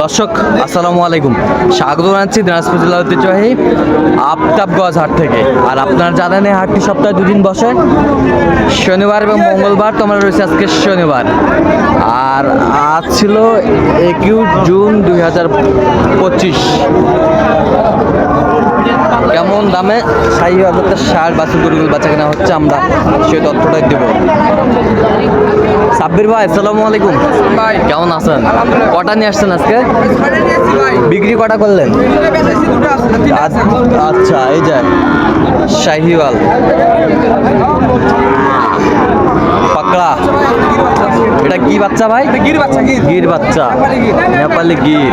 দর্শক, আসসালামু আলাইকুম। স্বাগত জানাচ্ছি দিনাজপুর জেলা ঐতিহ্যবাহী আফতাবগঞ্জ হাট থেকে। আর আপনারা জানেন এই হাটটি সপ্তাহে দুদিন বসে। শনিবার এবং মঙ্গলবার তোমার রয়েছে আজকে শনিবার। আর আজ ছিল একুশ জুন দুই হাজার পঁচিশ। কেমন দামে সাই হাজার ষাট বাছুর গরুগুলো বাচ্চা কেনা হচ্ছে আমরা? সেই তথ্যটাই দেব। সাব্বির ভাই আসসালামু আলাইকুম। ভাই। কেমন আছেন? কটা নিয়ে আসছেন আজকে? বিক্রি কটা করলেন? আচ্ছা এই যে শাহিওয়াল। পাকড়া। এটা কি বাচ্চা ভাই? গির বাচ্চা। গির বাচ্চা। নেপালি গির।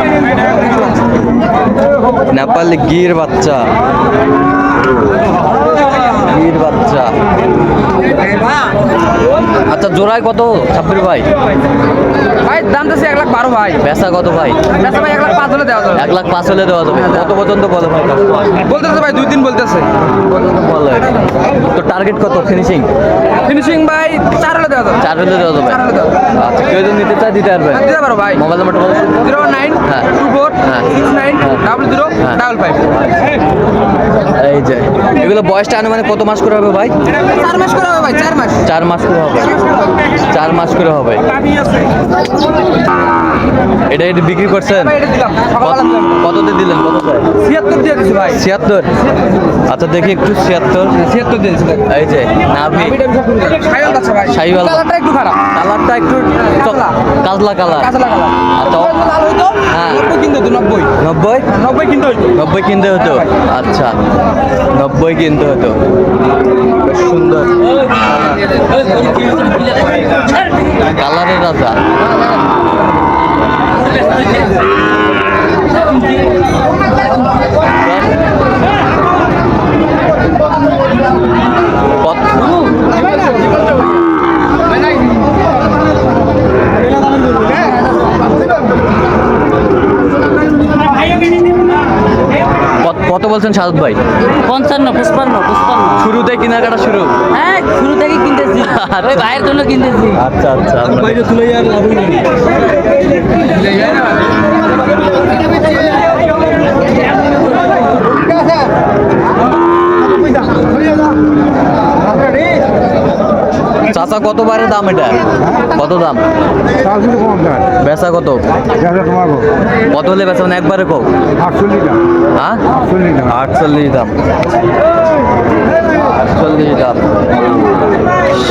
নেপালি গির বাচ্চা। গির বাচ্চা। আচ্ছা জোড়ায় কত? ছাব্বির ভাই। ভাই দাম চাচ্ছি এক লাখ বারো ভাই। বেচা কত ভাই? বেচা ভাই এক লাখ পাঁচ হলে দেওয়া যাবে। এক লাখ পাঁচ হলে দেওয়া যাবে। কত পর্যন্ত বলে ভাই বলতেছে ভাই দুই দিন বলতেছে। বলে। তো টার্গেট কত? ফিনিশিং ফিনিশিং ভাই চার হলে দেওয়া যাবে। চার হলে দেওয়া যাবে। আচ্ছা কেউ যদি নিতে চায় দিতে পারবে। হ্যাঁ, দিতে পারো ভাই। মোবাইল নাম্বারটা বলো। জিরো নাইন হ্যাঁ। টু ফোর হ্যাঁ। সিক্স নাইন হ্যাঁ। ডাবল জিরো হ্যাঁ। Double five. এগুলো বয়সটা আনুমানিক কত মাস করে হবে ভাই? চার মাস করে হবে ভাই চার মাস। চার মাস করে হবে। চার মাস করে হবে। এটা এটা বিক্রি করছেন? কততে দিলেন? কত ছিয়াত্তর দিয়ে দিছি ভাই। ছিয়াত্তর? আচ্ছা দেখি একটু ছিয়াত্তর। ছিয়াত্তর দিয়ে দিছি এই যে নাভি। কালারটা একটু খারাপ। কালারটা একটু কাজলা। কালার। কাঁচলা কালার। আচ্ছা লাল হইতো হ্যাঁ। নব্বই কিনতে হতো নব্বই। নব্বই? নব্বই কিনতে হইতো। নব্বই কিনতে হতো আচ্ছা। নব্বই কিনতে হতো। সুন্দর। কালারের রাজা কত কত- বলছেন সাদত ভাই? পঞ্চান্ন পুষ্পান্ন পুষ্পান্ন শুরুতে কেনাকাটা শুরু। হ্যাঁ শুরু থেকে কিনতেছি। ওই ভাইয়ের জন্য কিনতেছি। আচ্ছা আচ্ছা। আমরা- চাচা কত বারে দাম এটা? কত দাম? বেচা কত? কত হলে বেচা মানে একবারে দাম হ্যাঁ? আটচল্লিশ দাম। আটচল্লিশ দাম।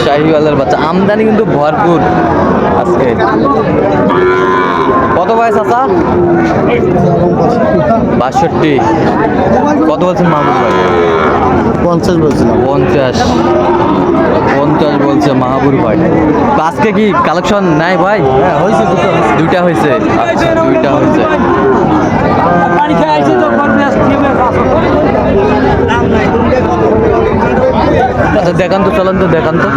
শাহিওয়ালের বাচ্চা। আমদানি কিন্তু ভরপুর আজকে। কত বয়স চাচা? বাষট্টি। কত বলছেন মাহবুব ভাই? পঞ্চাশ বলছিলাম। পঞ্চাশ। পঞ্চাশ বলছে মাহাবুর ভাই। তো আজকে কি কালেকশন নাই ভাই? হ্যাঁ হয়েছে দুটো। দুইটা হয়েছে? আচ্ছা দুইটা হয়েছে। আচ্ছা দেখান তো চলেন তো দেখান তো।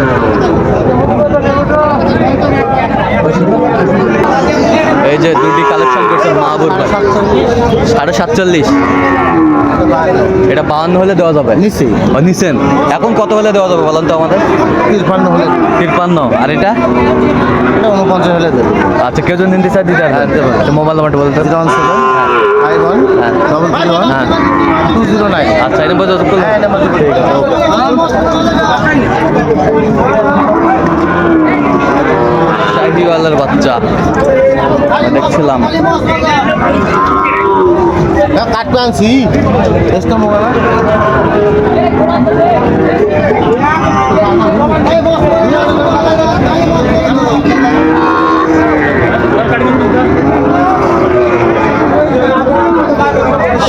এই যে দুটি কালেকশন করছে মাহাবুর ভাই। সাড়ে সাতচল্লিশ। এটা বাহান্ন হলে দেওয়া যাবে। নিচ্ছি ও, এখন কত হলে দেওয়া যাবে বলেন তো আমাদের? তিরপান্ন হলে। তিপ্পান্ন আর এটা? উনপঞ্চাশ হলে আচ্ছা কেউ যদি নিতে চায় দিতে আচ্ছা মোবাইল নাম্বারটা বলতে জিরো সেভেন ফাইভ ওয়ান হ্যাঁ। ডবল থ্রি ওয়ান হ্যাঁ। টু জিরো নাইন আচ্ছা ঠিক হ্যাঁ আছে শাহিওয়ালের বাচ্চা। দেখছিলাম। কাটতে আনছি। মোবাইল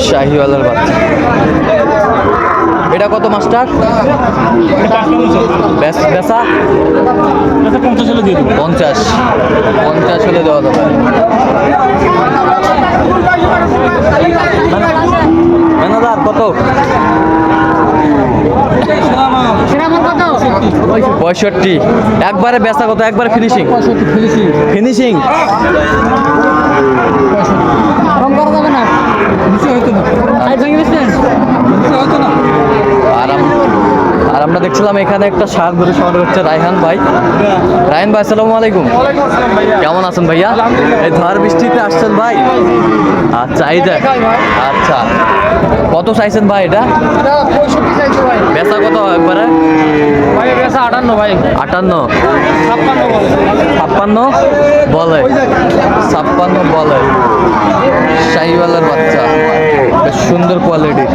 শাহিওয়ালের বাচ্চা। এটা কত মাস্টার? বেচা? পঞ্চাশ হলে দিয়ে দেবো। পঞ্চাশ। পঞ্চাশ হলে দেওয়া যাবে। ম্যানেজার কত? পঁয়ষট্টি। একবারে বেচা কত? একবারে ফিনিশিং ফিনিশিং আর আর আমরা দেখছিলাম এখানে একটা শাক ধরে সংগ্রহ হচ্ছে রায়হান ভাই। রায়হান ভাই আসসালামু আলাইকুম। কেমন আছেন ভাইয়া? এই ঝড় বৃষ্টিতে আসছেন ভাই। আচ্ছা এই যে আচ্ছা। কত চাইছেন ভাই এটা? বেচা কত একবারে? ভাই আটান্ন ভাই। আটান্ন? ছাপ্পান্ন বলে। ছাপ্পান্ন বলে। শাহিওয়ালার বাচ্চা। বেশ সুন্দর কোয়ালিটির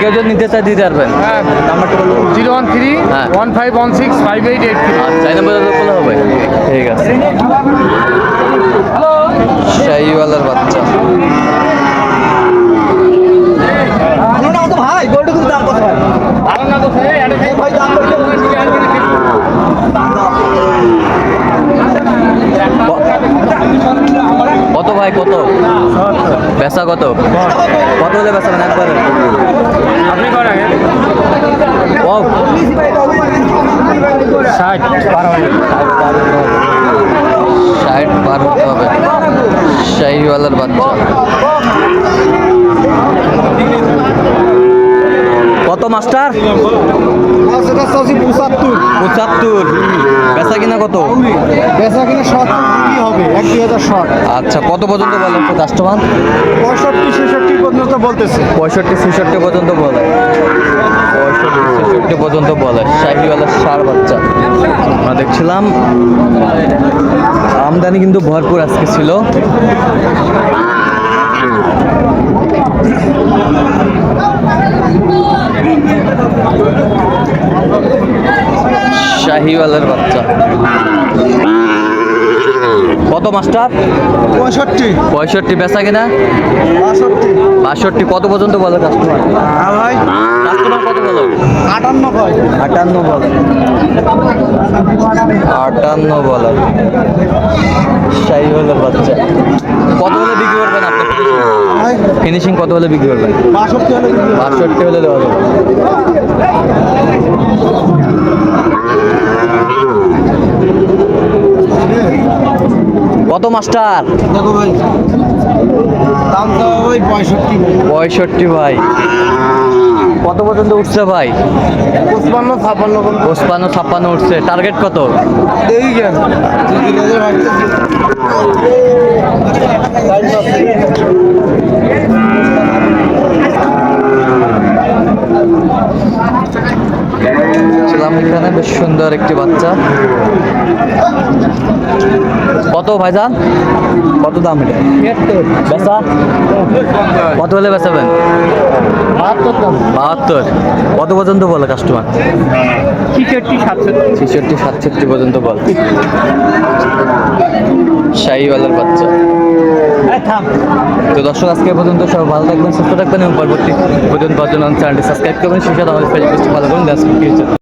কেউ যদি নিতে চায় দিতে পারবেন। হ্যাঁ নাম্বারটা বলুন জিরো ওয়ান থ্রি হ্যাঁ। One five one six five eight eight three এই বলে হবে। ঠিক আছে। শাহিওয়ালার বাচ্চা ভাই গোল্ড কিন্তু দাম কত ভাই না তো ভাই দাম কত ভাই কত বেচা কত কত হলে বেচাবেন একবারে আপনি করেন আগে ও ষাট বারো ষাট পার হতে হবে। শাহিওয়ালার বাচ্চা। কত মাস্টার? পঁচাত্তর। পঁচাত্তর বেচা কিনা কত? বেচা কিনা সত্তর হবে এক দুই হাজার শর্ট আচ্ছা কত পর্যন্ত বলেন তো কাস্টমার পঁয়ষট্টি ছেষট্টি পর্যন্ত বলতেছে। পঁয়ষট্টি ছেষট্টি পর্যন্ত বলে। পঁয়ষট্টি পর্যন্ত বলে। শাহিওয়ালার সার বাচ্চা। আমরা দেখছিলাম, আমদানি কিন্তু ভরপুর আজকে ছিল। শাহিওয়ালার বাচ্চা। কত মাস্টার পঁয়ষট্টি। পঁয়ষট্টি বেচা কিনা? বাষট্টি। কত পর্যন্ত বলে কাস্টমার ভাই? কাস্টমার কত বলো? আটান্ন কয় আটান্ন বলে। আটান্ন বলে। শাহিওয়ালার বাচ্চা। কত হলে বিক্রি করবেন আপনি? ফিনিশিং কত হলে বিক্রি করবেন? বাষট্টি হলে। বাষট্টি হলে দেওয়া যাবে কত মাস্টার। দেখো ভাই দাম দেওয়া ওই পঁয়ষট্টি। পঁয়ষট্টি ভাই। কত পর্যন্ত উঠছে ভাই? পঁচপান্ন ছাপান্ন পঁচপান্ন ছাপ্পান্ন উঠছে। টার্গেট কত? ছিলাম এখানে বেশ সুন্দর একটি বাচ্চা। কত ভাইজান? কত দাম এটা? বেচা? কত হলে বেচাবেন? বাহাত্তর কত পর্যন্ত বলে কাস্টমার ছিষট্টি সাতষট্টি। পর্যন্ত বল। শাহিওয়ালার বাচ্চা। তো দর্শক আজকে পর্যন্ত সব ভালো থাকবেন সুস্থ থাকবেন এবং পরবর্তী পর্যন্ত চ্যানেলটি সাবস্ক্রাইব করবেন। সেই সাথে আমাদের ফেসবুক ফলো করুন